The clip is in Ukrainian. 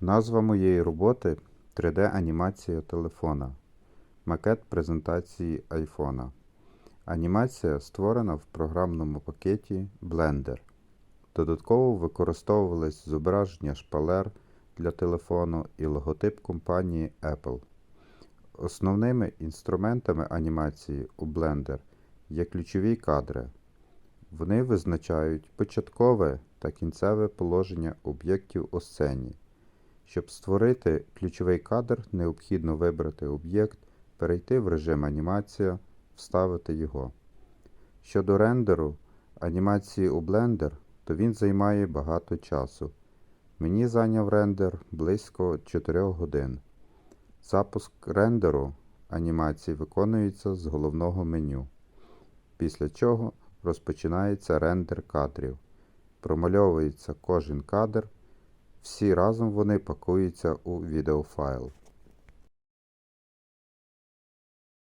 Назва моєї роботи 3D-анімація телефона. Макет презентації айфона. Анімація створена в програмному пакеті Blender. Додатково використовувались зображення шпалер для телефону і логотип компанії Apple. Основними інструментами анімації у Blender є ключові кадри. Вони визначають початкове та кінцеве положення об'єктів у сцені. Щоб створити ключовий кадр, необхідно вибрати об'єкт, перейти в режим анімація, вставити його. Щодо рендеру анімації у Blender, то він займає багато часу. Мені зайняв рендер близько 4 годин. Запуск рендеру анімації виконується з головного меню, після чого розпочинається рендер кадрів. Промальовується кожен кадр, всі разом вони пакуються у відеофайл.